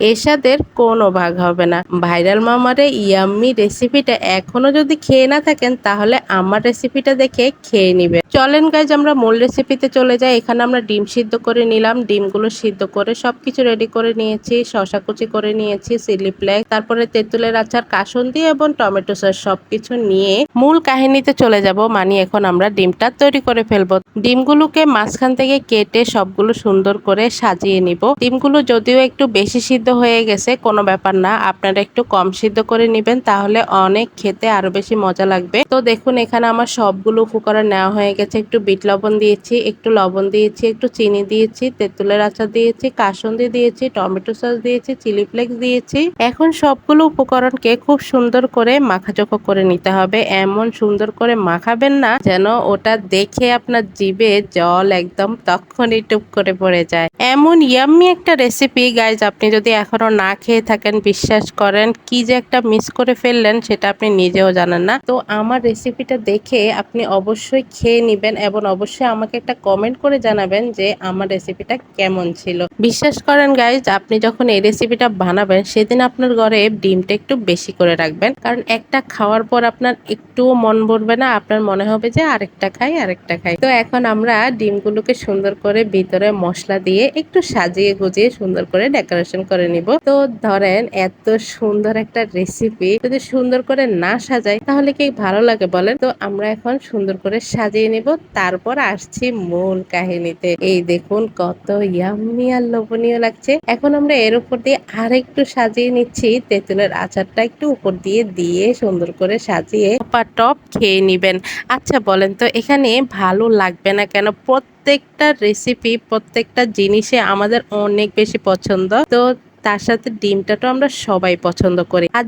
এরশাদের কোনো ভাগ হবে না। ভাইরাল মামারে ইয়াম্মি রেসিপিটা এখনও যদি খেয়ে না থাকেন, তাহলে আমার রেসিপিটা দেখে খেয়ে নিবে চলেন গাইজ আমরা মূল রেসিপিতে চলে যাই। এখানে আমরা ডিম সিদ্ধ করে নিলাম। ডিমগুলো সিদ্ধ করে সবকিছু রেডি করে নিয়েছি। শশা কুচি করে নিয়েছি চিলি ফ্লেক্স তারপরে তেঁতুলের আচার, কাসুন্দি এবং টমেটো সস সবকিছু নিয়ে মূল কাহিনীতে চলে যাব। মানে এখন আমরা ডিমটা তৈরি করে ফেলব। ডিমগুলোকে মাঝখান থেকে কেটে সবগুলো সুন্দর করে সাজিয়ে নিব। ডিমগুলো যদিও একটু বেশি সিদ্ধ হয়ে গেছে, কোনো ব্যাপার না। আপনারা একটু কম সিদ্ধ করে নেবেন, তাহলে অনেক খেতে আরও বেশি মজা লাগবে। তো দেখুন, এখানে আমার সবগুলো উপকরণ নেওয়া হয়ে গেছে। একটু বিট লবণ দিয়েছি, একটু লবণ দিয়েছি, একটু চিনি দিয়েছি, তেঁতুলের আচার দিয়েছি, কাসন্দি দিয়েছি, টমেটো সস দিয়েছি, চিলি ফ্লেক্স দিয়েছি। এখন সবগুলো উপকরণকে খুব সুন্দর করে মাখাচোখো করে নিতে হবে। এমন সুন্দর করে মাখাবেন না, যেন ওটা দেখে আপনার জিভে জল একদম তখনই টুপ করে পড়ে যায়। এমন ইয়াম্মি একটা রেসিপি গাইজ আপনি যদি এখনও না খেয়ে থাকেন, বিশ্বাস করেন, কি যে একটা মিস করে ফেললেন সেটা আপনি নিজেও জানেন না। তো আমার রেসিপিটা দেখে আপনি অবশ্যই খেয়ে নেবেন এবং অবশ্যই আমাকে একটা কমেন্ট করে জানাবেন যে আমার রেসিপিটা কেমন ছিল। বিশ্বাস করেন গাইজ আপনি যখন এই রেসিপিটা বানাবেন, সেদিন আপনার ঘরে ডিমটা একটু বেশি করে রাখবেন। কারণ একটা খাওয়ার পর আপনার একটুও মন ভরবে না, আপনার মনে হবে যে আরেকটা খাই আরেকটা খাই। তো এখন আমরা ডিমগুলোকে সুন্দর করে ভিতরে মশলা দিয়ে একটু সাজিয়ে গুজিয়ে সুন্দর করে ডেকোরেশন করে নিব। তো ধরেন এত সুন্দর একটা রেসিপি যদি সুন্দর করে না সাজাই, তাহলে কি ভালো লাগে বলেন? তো আমরা এখন সুন্দর করে সাজিয়ে নিব। তারপর আসছি মূল কাহিনীতে। এই দেখুন কত ইয়াম্মি আর লোভনীয় লাগছে। এখন আমরা এর উপর দিয়ে আরেকটু সাজিয়ে নিচ্ছি। তেঁতুলের আচারটা একটু উপর দিয়ে দিয়ে সুন্দর করে সাজিয়ে টপ খেয়ে নিবেন। আচ্ছা বলেন তো, এখানে ভালো লাগবে না কেন? প্রত্যেকটা রেসিপি প্রত্যেকটা জিনিসে আমাদের অনেক বেশি পছন্দ। তো তার সাথে ডিমটা তো আমরা সবাই পছন্দ করি। আর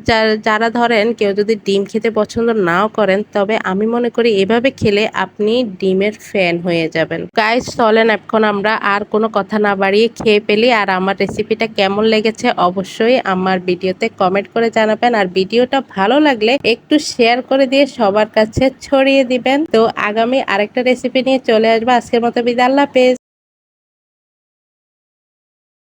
যারা ধরেন কেউ যদি ডিম খেতে পছন্দ নাও করেন, তবে আমি মনে করি এভাবে খেলে আপনি ডিমের ফ্যান হয়ে যাবেন। গাইজ চলেন এখন আমরা আর কোনো কথা না বাড়িয়ে খেয়ে পেলি আর আমার রেসিপিটা কেমন লেগেছে অবশ্যই আমার ভিডিওতে কমেন্ট করে জানাবেন। আর ভিডিওটা ভালো লাগলে একটু শেয়ার করে দিয়ে সবার কাছে ছড়িয়ে দিবেন। তো আগামী আরেকটা রেসিপি নিয়ে চলে আসব। আজকের মতো বিদায়, আল্লাহ হাফেজ।